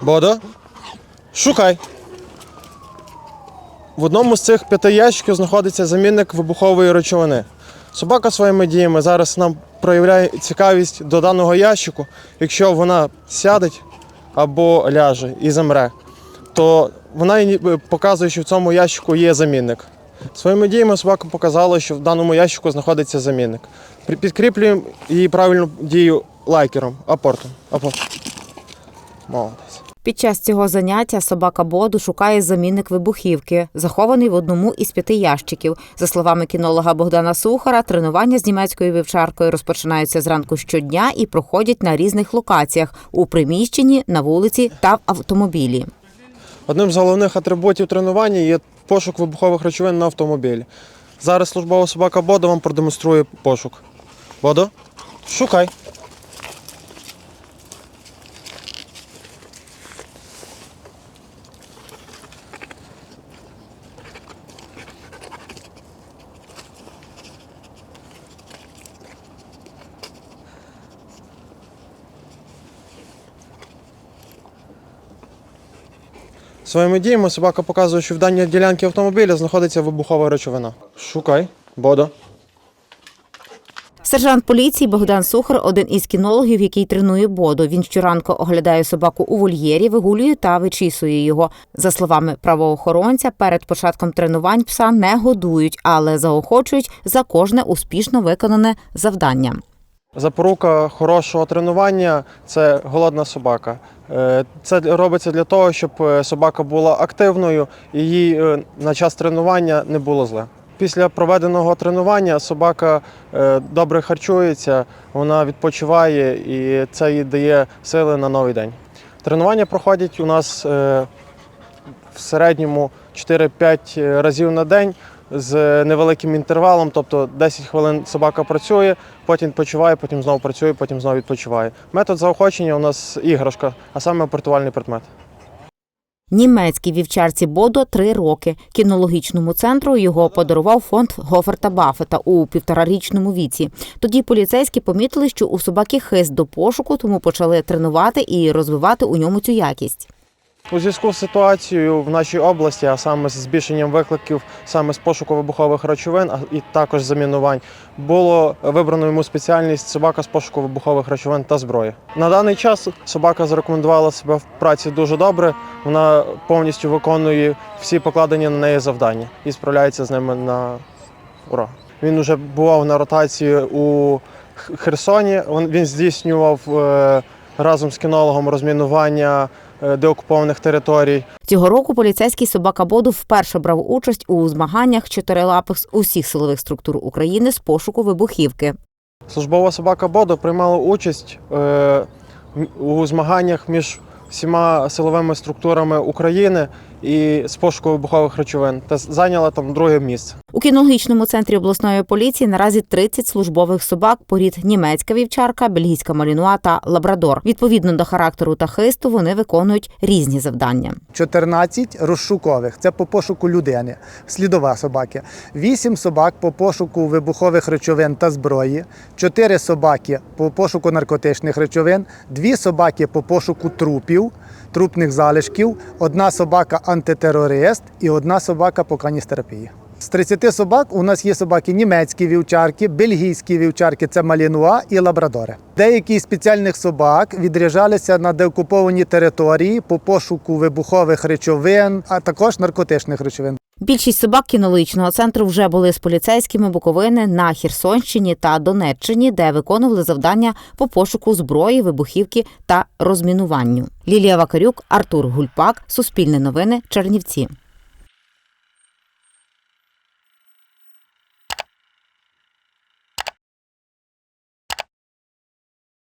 Бодо. Шукай. В одному з цих п'яти ящиків знаходиться замінник вибухової речовини. Собака своїми діями зараз нам проявляє цікавість до даного ящику. Якщо вона сядеть або ляже і замре, то вона показує, що в цьому ящику є замінник. Своїми діями собака показала, що в даному ящику знаходиться замінник. Підкріплюємо її правильну дію лайкером, апортом. Апорт. Молодець. Під час цього заняття собака Боду шукає замінник вибухівки, захований в одному із п'яти ящиків. За словами кінолога Богдана Сухара, тренування з німецькою вівчаркою розпочинаються зранку щодня і проходять на різних локаціях у приміщенні, на вулиці та в автомобілі. Одним з головних атрибутів тренування є пошук вибухових речовин на автомобілі. Зараз службова собака Бодо вам продемонструє пошук. Бодо, шукай. Своїми діями собака показує, що в даній ділянці автомобіля знаходиться вибухова речовина. Шукай, Бодо. Сержант поліції Богдан Сухар один із кінологів, який тренує Боду. Він щоранку оглядає собаку у вольєрі, вигулює та вичісує його. За словами правоохоронця, перед початком тренувань пса не годують, але заохочують за кожне успішно виконане завдання. Запорука хорошого тренування це голодна собака. Е, Це робиться для того, щоб е, собака була активною і їй е, на час тренування не було зле. Після проведеного тренування собака добре харчується, вона відпочиває і це їй дає сили на новий день. Тренування проходять у нас в середньому 4-5 разів на день з невеликим інтервалом, тобто 10 хвилин собака працює, потім відпочиває, потім знову працює, потім знову відпочиває. Метод заохочення у нас іграшка, а саме опортувальний предмет. Німецькій вівчарці Бодо три роки. Кінологічному центру його подарував фонд Гоферта Баффета у півторарічному віці. Тоді поліцейські помітили, що у собаки хист до пошуку, тому почали тренувати і розвивати у ньому цю якість. У зв'язку з ситуацією в нашій області, а саме з збільшенням викликів саме з пошуку вибухових речовин, і також замінувань, було вибрано йому спеціальність собака з пошуку вибухових речовин та зброї. На даний час собака зарекомендувала себе в праці дуже добре. Вона повністю виконує всі покладені на неї завдання і справляється з ними на ура. Він вже бував на ротації у Херсоні. Він- здійснював е, разом з кінологом розмінування деокупованих територій. Цього року поліцейський собака Боду вперше брав участь у змаганнях чотирилапих з усіх силових структур України з пошуку вибухівки. Службова собака Бодо приймала участь е, у змаганнях між всіма силовими структурами України і з пошуку вибухових речовин та зайняла там друге місце. У кінологічному центрі обласної поліції наразі 30 службових собак порід німецька вівчарка, бельгійська малінуа та лабрадор. Відповідно до характеру та хисту вони виконують різні завдання. 14 розшукових це по пошуку людини, слідова собаки. 8 собак по пошуку вибухових речовин та зброї, 4 собаки по пошуку наркотичних речовин, 2 собаки по пошуку трупів, трупних залишків, одна собака антитерорист і одна собака по каністерапії. З 30 собак у нас є собаки німецькі вівчарки, бельгійські вівчарки це малінуа і лабрадори. Деякі з спеціальних собак відряджалися на деокуповані території по пошуку вибухових речовин, а також наркотичних речовин. Більшість собак кінологічного центру вже були з поліцейськими Буковини на Херсонщині та Донеччині, де виконували завдання по пошуку зброї, вибухівки та розмінуванню. Лілія Вакарюк, Артур Гульпак, Суспільне новини, Чернівці.